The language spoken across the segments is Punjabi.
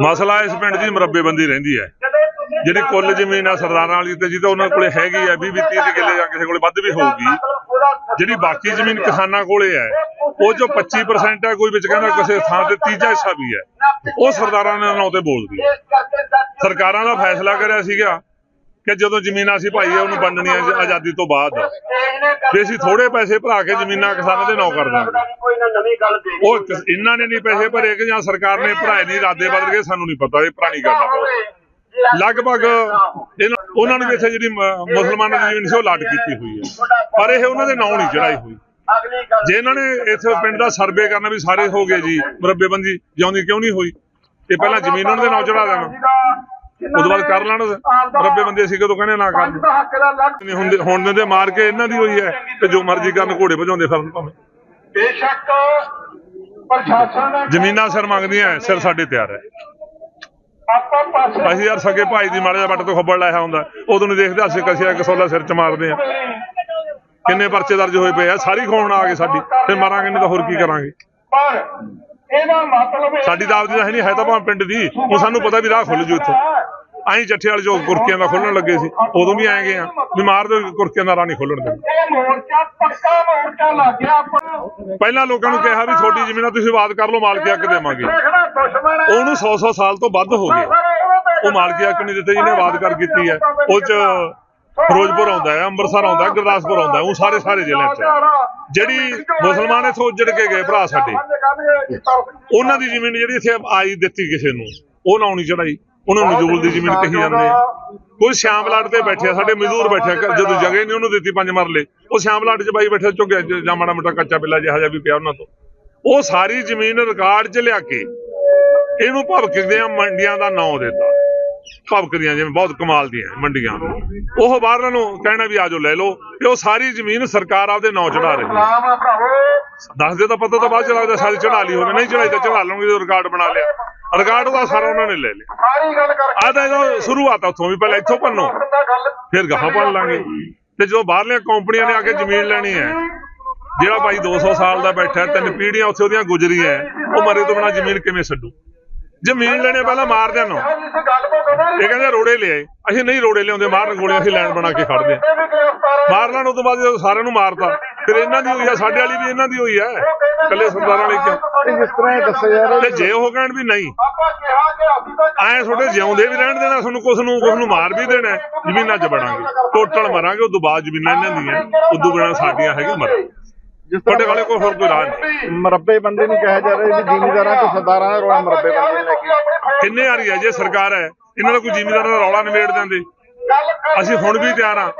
ਮਸਲਾ ਇਸ ਪਿੰਡ ਦੀ ਮੁਰੱਬੇਬੰਦੀ ਰਹਿੰਦੀ ਹੈ। ਜਿਹੜੀ ਕੁੱਲ ਜ਼ਮੀਨ ਆ ਸਰਦਾਰਾਂ ਵਾਲੀ ਤੇ ਜਿਹਦੇ ਉਹਨਾਂ ਕੋਲੇ ਹੈਗੀ ਆ 20 20 30 ਕਿੱਲੇ ਜਾਂ ਕਿਸੇ ਕੋਲੇ ਵੱਧ ਵੀ ਹੋਊਗੀ, ਜਿਹੜੀ ਬਾਕੀ ਜ਼ਮੀਨ ਕਿਸਾਨਾਂ ਕੋਲੇ ਹੈ, ਉਹ ਜੋ 25% ਹੈ, ਕੋਈ ਵਿੱਚ ਕਹਿੰਦਾ ਕਿਸੇ ਥਾਂ ਤੇ ਤੀਜਾ ਹਿੱਸਾ ਵੀ ਹੈ, ਉਹ ਸਰਦਾਰਾਂ ਦੇ ਨਾਂ ਤੇ ਬੋਲਦੀ ਹੈ। ਸਰਕਾਰਾਂ ਦਾ ਫੈਸਲਾ ਕਰਿਆ ਸੀਗਾ ਕਿ ਜਦੋਂ ਜ਼ਮੀਨਾਂ ਅਸੀਂ ਭਾਈ ਉਹਨੂੰ ਵੰਡਣੀਆਂ ਆਜ਼ਾਦੀ ਤੋਂ ਬਾਅਦ। ਵੀ ਅਸੀਂ ਥੋੜੇ ਪੈਸੇ ਭਰਾ ਕੇ ਜ਼ਮੀਨਾਂ ਕਿਸਾਨਾਂ ਦੇ ਨਾਂ ਕਰ ਦਾਂਗੇ। ਉਹ ਇਹਨਾਂ ਨੇ ਨਹੀਂ ਪੈਸੇ ਭਰੇ ਕਿ ਜਾਂ ਸਰਕਾਰ ਨੇ ਭਰਾਏ ਨਹੀਂ, ਇਰਾਦੇ ਬਦਲ ਗਏ, ਸਾਨੂੰ ਨਹੀਂ ਪਤਾ, ਇਹ ਪੁਰਾਣੀ ਗੱਲ ਆ ਬਹੁਤ। ਲਗਭਗ ਇਹਨਾਂ ਉਹਨਾਂ ਨੂੰ ਵੀ ਇੱਥੇ ਜਿਹੜੀ ਮੁਸਲਮਾਨਾਂ ਦੀ ਜ਼ਮੀਨ ਸੀ, ਉਹ ਲਾਟ ਕੀਤੀ ਹੋਈ ਹੈ। ਪਰ ਇਹ ਉਹਨਾਂ ਦੇ ਨਾਂ ਨਹੀਂ ਚੜਾਈ ਹੋਈ। ਜੇ ਇਹਨਾਂ ਨੇ ਇੱਥੇ ਪਿੰਡ ਦਾ ਸਰਵੇ ਕਰਨਾ ਵੀ ਸਾਰੇ ਹੋ ਗਏ ਜੀ, ਮੁਰੱਬੇਬੰਦੀ ਜਿਉਂਦੀ ਕਿਉਂ ਨਹੀਂ ਹੋਈ? ਇਹ ਪਹਿਲਾਂ ਜ਼ਮੀਨ ਉਹਨਾਂ ਦੇ ਨਾਂ ਚੜਾ ਦੇਣਾ। ਉਦੋਂ ਬਾਅਦ ਕਰ ਲੈਣ ਮੁਰੱਬੇਬੰਦੀ ਅਸੀਂ ਕਦੋਂ ਕਹਿੰਦੇ ਨਾ ਕਰਨ ਨਹੀਂ ਹੁੰਦੇ ਹੁਣ ਦਿੰਦੇ ਮਾਰ ਕੇ ਇਹਨਾਂ ਦੀ ਹੋਈ ਹੈ ਤੇ ਜੋ ਮਰਜ਼ੀ ਕਰਨ ਘੋੜੇ ਭਜਾਉਂਦੇ ਫਿਰਨ ਭਾਵੇਂ। ਬੇਸ਼ੱਕ ਪ੍ਰਸ਼ਾਸਨ ਜ਼ਮੀਨਾਂ ਸਿਰ ਮੰਗਦੀਆਂ ਸਿਰ ਸਾਡੇ ਤਿਆਰ ਹੈ। ਆਪਾਂ ਪਾਸੇ ਅਸੀਂ ਯਾਰ ਸਗੇ ਭਾਈ ਦੀ ਮਾੜੇ ਜਿਹਾ ਬੱਟ ਤੋਂ ਖੱਬੜ ਲਾਇਆ ਹੁੰਦਾ। ਉਦੋਂ ਨਹੀਂ ਦੇਖਦੇ ਅਸੀਂ ਕਸਿਆ ਕਸੋਲਾ ਸਿਰ ਚ ਮਾਰਦੇ ਆ ਕਿੰਨੇ ਪਰਚੇ ਦਰਜ ਹੋਏ ਪਏ ਆ ਸਾਰੀ ਖੋਣ ਆ ਗਏ ਸਾਡੀ। ਫਿਰ ਮਾਰਾਂਗੇ ਨਹੀਂ ਤਾਂ ਹੋਰ ਕੀ ਕਰਾਂਗੇ। ਪਰ ਇਹਦਾ ਮਤਲਬ ਸਾਡੀ ਤਾਂ ਆਪਦੀ ਤਾਂ ਹੈ ਨਹੀਂ ਹੈ ਤਾਂ ਭਾਵੇਂ ਪਿੰਡ ਦੀ। ਉਹ ਸਾਨੂੰ ਪਤਾ ਵੀ ਰਾਹ ਖੁੱਲ ਜੂ ਇੱਥੋਂ। ਅਸੀਂ ਚੱਠੇ ਵਾਲੇ ਜੋ ਕੁਰਕੀਆਂ ਦਾ ਖੋਲਣ ਲੱਗੇ ਸੀ ਉਦੋਂ ਵੀ ਆਏ ਗਏ ਆ ਵੀ ਮਾਰ ਦਿਓ ਕੁਰਕੀਆਂ ਦਾ ਰਾਹ ਨਹੀਂ ਖੋਲਣ ਆਪਾਂ ਪਹਿਲਾਂ ਲੋਕਾਂ ਨੂੰ ਕਿਹਾ ਵੀ ਤੁਹਾਡੀ ਜ਼ਮੀਨਾਂ ਤੁਸੀਂ ਵਾਦ ਕਰ ਲਓ ਮਾਲਕੀ ਹੱਕ ਦੇਵਾਂਗੇ। ਉਹਨੂੰ 100 100 ਸਾਲ ਤੋਂ ਵੱਧ ਹੋ ਗਏ। ਉਹ ਮਾਲਕੀ ਹੱਕ ਨਹੀਂ ਦਿੱਤੇ ਜਿਹਨੇ ਵਾਦ ਕਰ ਕੀਤੀ ਹੈ। ਉਹ ਚ ਫਿਰੋਜ਼ਪੁਰ ਆਉਂਦਾ ਹੈ ਅੰਮ੍ਰਿਤਸਰ ਆਉਂਦਾ ਹੈ ਗੁਰਦਾਸਪੁਰ ਆਉਂਦਾ ਉਹ ਸਾਰੇ ਸਾਰੇ ਜ਼ਿਲ੍ਹਿਆਂ ਚ ਜਿਹੜੀ ਮੁਸਲਮਾਨ ਇੱਥੋਂ ਉੱਜੜ ਕੇ ਗਏ ਭਰਾ ਸਾਡੇ ਉਹਨਾਂ ਦੀ ਜ਼ਮੀਨ ਜਿਹੜੀ ਇੱਥੇ ਆਈ ਦਿੱਤੀ ਕਿਸੇ ਨੂੰ ਉਹ ਨਾ ਆਉਣੀ ਚੜਾਈ ਉਹਨੂੰ ਨਜ਼ੂਲ ਦੀ ਜ਼ਮੀਨ ਕਹੀ ਜਾਂਦੇ ਕੋਈ ਸ਼ਾਮ ਤੇ ਬੈਠਿਆ ਸਾਡੇ ਮਜ਼ਦੂਰ ਬੈਠਿਆ ਘਰ, ਜਦੋਂ ਜਗ੍ਹਾ ਹੀ ਨਹੀਂ ਉਹਨੂੰ ਦਿੱਤੀ ਪੰਜ ਮਰਲੇ ਉਹ ਸ਼ਾਮ 'ਚ ਬਾਈ ਬੈਠਾ ਝੁੱਗਿਆ ਜਾਂ ਮਾੜਾ ਮੋਟਾ ਕੱਚਾ ਬਿੱਲਾ ਜਿਹਾ ਜਿਹਾ ਵੀ ਪਿਆ ਉਹਨਾਂ ਤੋਂ। ਉਹ ਸਾਰੀ ਜ਼ਮੀਨ ਰਿਕਾਰਡ 'ਚ ਲਿਆ ਕੇ ਇਹਨੂੰ ਭਵਕਦੀਆਂ ਮੰਡੀਆਂ ਦਾ ਨਾਂ ਦਿੱਤਾ। ਭਵਕਦੀਆਂ ਜਿਵੇਂ ਬਹੁਤ ਕਮਾਲ ਦੀਆਂ ਮੰਡੀਆਂ। ਉਹ ਬਾਹਰ ਨੂੰ ਕਹਿਣਾ ਵੀ ਆਜੋ ਲੈ ਲਓ ਤੇ ਉਹ ਸਾਰੀ ਜ਼ਮੀਨ ਸਰਕਾਰ ਆਪਦੇ ਨਾਂ ਚੜਾ ਰਹੀ ਦੱਸ ਸਲਾਮ ਤਾਂ ਪਤਾ ਤਾਂ ਬਾਅਦ ਚ ਲੱਗਦਾ ਸਾਰੀ ਚੜਾ ਲਈ ਹੋਵੇ ਨਹੀਂ ਚੜਾਈ ਤਾਂ ਚੜਾ ਲਵਾਂਗੇ ਜਦੋਂ ਰਿਕਾਰਡ ਬਣਾ ਲਿਆ। ਰਿਕਾਰਡ ਦਾ ਸਾਰਾ ਉਹਨਾਂ ਨੇ ਲੈ ਲਿਆ। ਸਾਰੀ ਗੱਲ ਕਰਕੇ ਆ ਤਾਂ ਇਹਦਾ ਸ਼ੁਰੂਆਤ ਆ ਉੱਥੋਂ ਵੀ ਪਹਿਲਾਂ ਇੱਥੋਂ ਭੰਨੋ। ਫਿਰ ਗਾਹਾਂ ਭੰਨ ਲਾਂਗੇ। ਤੇ ਜਦੋਂ ਬਾਹਰਲੀਆਂ ਕੰਪਨੀਆਂ ਨੇ ਆ ਕੇ ਜ਼ਮੀਨ ਲੈਣੀ ਹੈ ਜਿਹੜਾ ਭਾਈ 200 ਸਾਲ ਦਾ ਬੈਠਾ ਤਿੰਨ ਪੀੜ੍ਹੀਆਂ ਉੱਥੇ ਉਹਦੀਆਂ ਗੁਜ਼ਰੀਆਂ ਹੈ, ਉਹ ਮਰੇ ਤੋਂ ਬਿਨਾਂ ਜ਼ਮੀਨ ਕਿਵੇਂ ਛੱਡੂ? ਜ਼ਮੀਨ ਲੈਣੇ ਪਹਿਲਾਂ ਮਾਰ ਦੇਣ ਤੋਂ ਇਹ ਕਹਿੰਦੇ ਰੋੜੇ ਲਿਆਏ। ਅਸੀਂ ਨਹੀਂ ਰੋੜੇ ਲਿਆਉਂਦੇ ਮਾਰਨ ਗੋਲੇ ਅਸੀਂ ਲੈਣ ਬਣਾ ਕੇ ਖੜਦੇ ਹਾਂ। ਮਾਰ ਲੈਣ ਉਹ ਤੋਂ ਬਾਅਦ ਜਦੋਂ ਸਾਰਿਆਂ ਨੂੰ ਮਾਰਤਾ ਫਿਰ ਇਹਨਾਂ ਦੀ ਹੋਈ ਆ ਸਾਡੇ ਵਾਲੀ ਵੀ ਇਹਨਾਂ ਦੀ ਹੋਈ ਆ। ਇਕੱਲੇ ਸਰਦਾਰਾਂ ਵਾਲੀ ਕਿਉਂ? ਜਿਸ ਤਰ੍ਹਾਂ ਇਹ ਦੱਸਿਆ ਜਾ ਤੇ ਜੇ ਉਹ ਕਹਿਣ ਵੀ ਨਹੀਂ ਆਪਾਂ ਕਿਹਾ ਕਿ ਅਸੀਂ ਤਾਂ ਐ ਤੁਹਾਡੇ ਜਿਉਂਦੇ ਵੀ ਰਹਿਣ ਦੇਣਾ ਤੁਹਾਨੂੰ ਕੁਛ ਨੂੰ ਕੁਛ ਨੂੰ ਮਾਰ ਵੀ ਦੇਣਾ ਹੈ, ਜ਼ਮੀਨਾਂ 'ਚ ਵੜਾਂਗੇ। ਟੋਟਲ ਮਰਾਂਗੇ ਉਦੋਂ ਬਾਅਦ ਜ਼ਮੀਨਾਂ ਇਹਨਾਂ ਦੀਆਂ ਉਦੋਂ ਬਿਨਾਂ ਸਾਡੀਆਂ ਹੈਗੀਆਂ ਮਰ ਤੁਹਾਡੇ ਵਾਲੇ ਕੋਈ ਹੋਰ ਕੋਈ ਰਾਹ ਨਹੀਂ। ਮਰੱਬੇ ਬੰਦੇ ਨੂੰ ਕਿਹਾ ਜਾ ਰਿਹਾ ਵੀ ਜ਼ਿਮੀਦਾਰਾਂ ਤੇ ਸਰਦਾਰਾਂ ਦਾ ਰੋਲਾ ਮਰੱਬੇ ਬੰਦੇ ਨੂੰ ਲੈ ਕੇ। ਕਿੰਨੇ ਆ ਜੇ ਸਰਕਾਰ ਹੈ? ਇਹਨਾਂ ਦਾ ਕੋਈ ਜ਼ਿਮੀਦਾਰਾਂ ਦਾ ਰੌਲਾ ਨਿਬੇੜ ਦਿੰਦੇ? ਅਸੀਂ ਹੁਣ ਵੀ ਤਿਆਰ ਹਾਂ।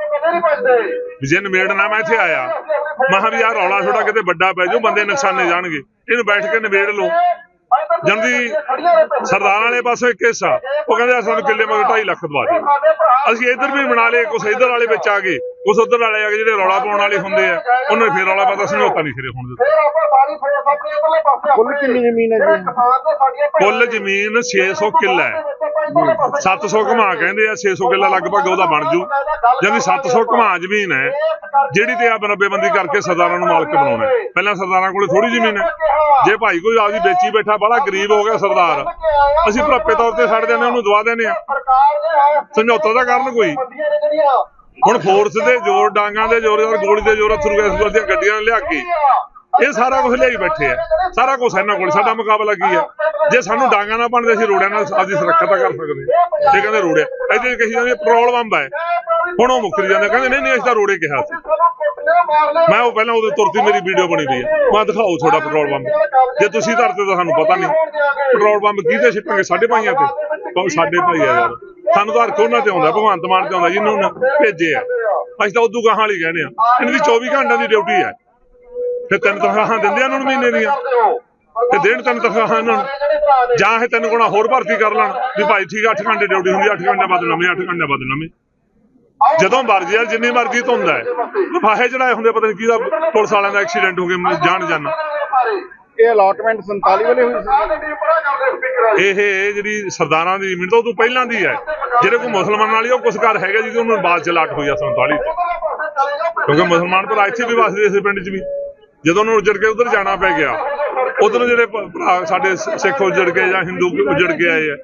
ਵੀ ਜੇ ਨਿਬੇੜਨਾ ਮੈਂ ਇੱਥੇ ਆਇਆ। ਮਹਾਂ ਵੀ ਆਹ ਰੌਲਾ ਛੋਟਾ ਕਿਤੇ ਵੱਡਾ ਪੈ ਜਾਊ ਬੰਦੇ ਨੁਕਸਾਨੇ ਜਾਣਗੇ। ਇਹਨੂੰ ਬੈਠ ਕੇ ਨਿਬੇੜ ਲਓ। ਜਲਦੀ ਸਰਦਾਰਾਂ ਵਾਲੇ ਪਾਸੇ ਇੱਕ ਹਿੱਸਾ। ਉਹ ਕਹਿੰਦੇ ਆ ਸਾਨੂੰ ਕਿੱਲੇ ਮਗਰ 2.5 ਲੱਖ ਦਵਾ ਦਿਓ ਅਸੀਂ ਇੱਧਰ ਵੀ ਬਣਾ ਲਏ ਕੁਛ ਇੱਧਰ ਵਾਲੇ ਵਿੱਚ ਆ ਗਏ ਕੁਛ ਉੱਧਰ ਵਾਲੇ ਆ ਗਏ ਜਿਹੜੇ ਰੌਲਾ ਪਾਉਣ ਵਾਲੇ ਹੁੰਦੇ ਆ ਉਹਨਾਂ ਨੇ ਫੇਰ ਰੌਲਾ ਪਾਤਾ ਸਮਝੌਤਾ ਨਹੀਂ ਸਿਰੇ ਹੁਣ ਦਿੱਤਾ। ਫਿਰ ਆਪਾਂ ਸਾਰੀ ਫੋਰਸ ਆਪਣੇ ਇਧਰਲੇ ਪਾਸੇ ਕੁੱਲ ਕਿੰਨੀ ਜ਼ਮੀਨ ਹੈ ਜੀ? ਕਿਸਾਨ ਤੇ ਸਾਡੀਆਂ ਭੈਣਾਂ ਕੁੱਲ ਜ਼ਮੀਨ 600 ਕਿੱਲਾ ਹੈ। 700 ਘਮਾ ਕਹਿੰਦੇ ਆ 600 ਕਿੱਲਾ ਲਗਭਗ ਉਹਦਾ ਬਣ ਜੂ। ਯਾਨੀ 700 ਘਮਾ ਜ਼ਮੀਨ ਹੈ ਜਿਹੜੀ ਤੇ ਆ ਬੰਦੀ ਕਰਕੇ ਸਰਦਾਰਾਂ ਨੂੰ ਮਾਲਕ ਬਣਾਉਣਾ ਪਹਿਲਾਂ ਸਰਦਾਰਾਂ ਕੋਲੇ ਥੋੜੀ ਜ਼ਮੀਨ ਹੈ। ਜੇ ਭਾਈ ਕੋਈ ਆਪਦੀ ਵੇਚੀ ਬੈਠਾ, ਬੜਾ ਗਰੀਬ ਹੋ ਗਿਆ ਸਰਦਾਰ। ਅਸੀਂ ਭਰਾਪੇ ਤੌਰ ਤੇ ਛੱਡ ਦਿੰਦੇ ਉਹਨੂੰ ਦਵਾ ਦਿੰਦੇ ਆ ਸਮਝੌਤਾ ਦਾ ਕਰਨ ਕੋਈ। ਹੁਣ ਫੋਰਸ ਦੇ ਜ਼ੋਰ, ਡਾਂਗਾਂ ਦੇ ਜ਼ੋਰ ਔਰ ਗੋਲੀ ਦੇ ਜ਼ੋਰ ਥਰੂ ਗੈਸ ਦੀਆਂ ਗੱਡੀਆਂ ਲਿਆ ਕੇ। ਇਹ ਸਾਰਾ ਕੁਝ ਲਿਆਈ ਬੈਠੇ ਆ। ਸਾਰਾ ਕੁਝ ਇਹਨਾਂ ਕੋਲ। ਸਾਡਾ ਮੁਕਾਬਲਾ ਕੀ ਹੈ ਜੇ ਸਾਨੂੰ ਡਾਂਗਾਂ ਨਾ ਬਣਦੇ, ਅਸੀਂ ਰੋੜਿਆਂ ਨਾਲ ਆਪਦੀ ਸੁਰੱਖਿਆ ਤਾਂ ਕਰ ਸਕਦੇ ਹਾਂ। ਇਹ ਕਹਿੰਦੇ ਰੋੜਿਆ। ਇਹਦੇ ਕਹੀ ਜਾਂਦੇ ਪੈਟਰੋਲ ਬੰਬ ਹੈ। ਹੁਣ ਉਹ ਮੁੱਕਰ ਜਾਂਦੇ। ਕਹਿੰਦੇ ਨਹੀਂ ਨਹੀਂ, ਅਸੀਂ ਤਾਂ ਰੋੜੇ ਕਿਹਾ ਸੀ। ਮੈਂ ਉਹ ਪਹਿਲਾਂ ਉਹਦੇ ਤੁਰਤੀ ਮੇਰੀ ਵੀਡੀਓ ਬਣੀ ਪਈ ਹੈ ਮੈਂ ਦਿਖਾਓ ਤੁਹਾਡਾ ਪੈਟਰੋਲ ਬੰਬ। ਜੇ ਤੁਸੀਂ ਧਰਤੇ ਤਾਂ ਸਾਨੂੰ ਪਤਾ ਨਹੀਂ। ਪੈਟਰੋਲ ਬੰਬ ਕਿਹਦੇ ਛਿਪਾਂਗੇ ਸਾਡੇ ਭਾਈਆਂ ਤੇ। ਸਾਡੇ ਭਾਈ ਆ ਯਾਰ। ਸਾਨੂੰ ਤਾਂ ਹਰਖ ਉਹਨਾਂ ਤੇ ਆਉਂਦਾ, ਭਗਵੰਤ ਮਾਨ ਤੇ ਆਉਂਦਾ, ਜਿਹਨੂੰ ਭੇਜੇ ਆ। ਅਸੀਂ ਤਾਂ ਉਦੋਂ ਗਾਹਾਂ ਵਾਲੀ ਕਹਿੰਦੇ ਆ। ਇਹਨਾਂ ਦੀ 24 ਘੰਟਿਆਂ ਦੀ ਡਿਊਟੀ ਹੈ ਫਿਰ ਤਿੰਨ ਤਨਖਾਹਾਂ ਦਿੰਦੇ ਉਹਨਾਂ ਨੂੰ ਮਹੀਨੇ ਦੀਆਂ। ਤੇ ਦੇਣ ਤਿੰਨ ਤਨਖਾਹਾਂ ਇਹਨਾਂ ਨੂੰ। ਜਾਂ ਇਹ ਤਿੰਨ ਗੁਣਾ ਹੋਰ ਭਰਤੀ ਕਰ ਲੈਣ ਵੀ ਭਾਈ ਠੀਕ 8 ਘੰਟੇ ਡਿਊਟੀ ਹੁੰਦੀ 8 ਘੰਟੇ ਬਾਅਦ ਨਵੇਂ 8 ਘੰਟੇ ਬਾਅਦ ਨਵੇਂ। ਜਦੋਂ ਮਰਜ਼ੀ ਆ ਜਿੰਨੀ ਮਰਜ਼ੀ ਧੁੰਦਾ ਹੈ ਫਾਹੇ ਚੜਾਏ ਹੁੰਦੇ ਪਤਾ ਨਹੀਂ ਕਿਹਦਾ ਪੁਲਿਸ ਵਾਲਿਆਂ ਦਾ ਐਕਸੀਡੈਂਟ ਹੋ ਗਿਆ ਜਾਣ ਜਾਣਾ। ਇਹ ਅਲਾਟਮੈਂਟ 47 ਵੇਲੇ ਹੋਈ ਸੀ। ਇਹ ਜਿਹੜੀ ਸਰਦਾਰਾਂ ਦੀ ਜ਼ਮੀਨ ਤੋਂ ਪਹਿਲਾਂ ਦੀ ਹੈ ਜਿਹੜੇ ਕੋਈ ਮੁਸਲਮਾਨਾਂ ਵਾਲੀ ਉਹ ਕੁਛ ਘਰ ਹੈਗਾ ਜਿਹਦੇ ਉਹਨੂੰ ਬਾਅਦ ਚ ਲਾਟ ਹੋਈ ਆ 47 ਚ। ਕਿਉਂਕਿ ਮੁਸਲਮਾਨ ਭਰਾ ਇੱਥੇ ਵੀ ਵਸਦੇ ਇਸ ਪਿੰਡ 'ਚ ਵੀ। ਜਦੋਂ ਉਹਨੂੰ ਉੱਜੜ ਕੇ ਉਧਰ ਜਾਣਾ ਪੈ ਗਿਆ, ਉਧਰ ਜਿਹੜੇ ਭਰਾ ਸਾਡੇ ਸਿੱਖ ਉਜੜ ਕੇ ਜਾਂ ਹਿੰਦੂ ਉਜੜ ਕੇ ਆਏ ਆ,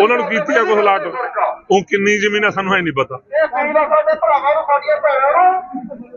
ਉਹਨਾਂ ਨੂੰ ਕੀਤੀ ਆ ਕੋਈ ਹਲਾਟ ਉਹ ਕਿੰਨੀ ਜ਼ਮੀਨ ਆ ਸਾਨੂੰ ਹੈ ਨਹੀਂ ਪਤਾ। ਇਹ ਫੈਸਲਾ ਭਰਾਵਾਂ ਨੂੰ ਸਾਡੀਆਂ ਭੈਣਾਂ ਨੂੰ।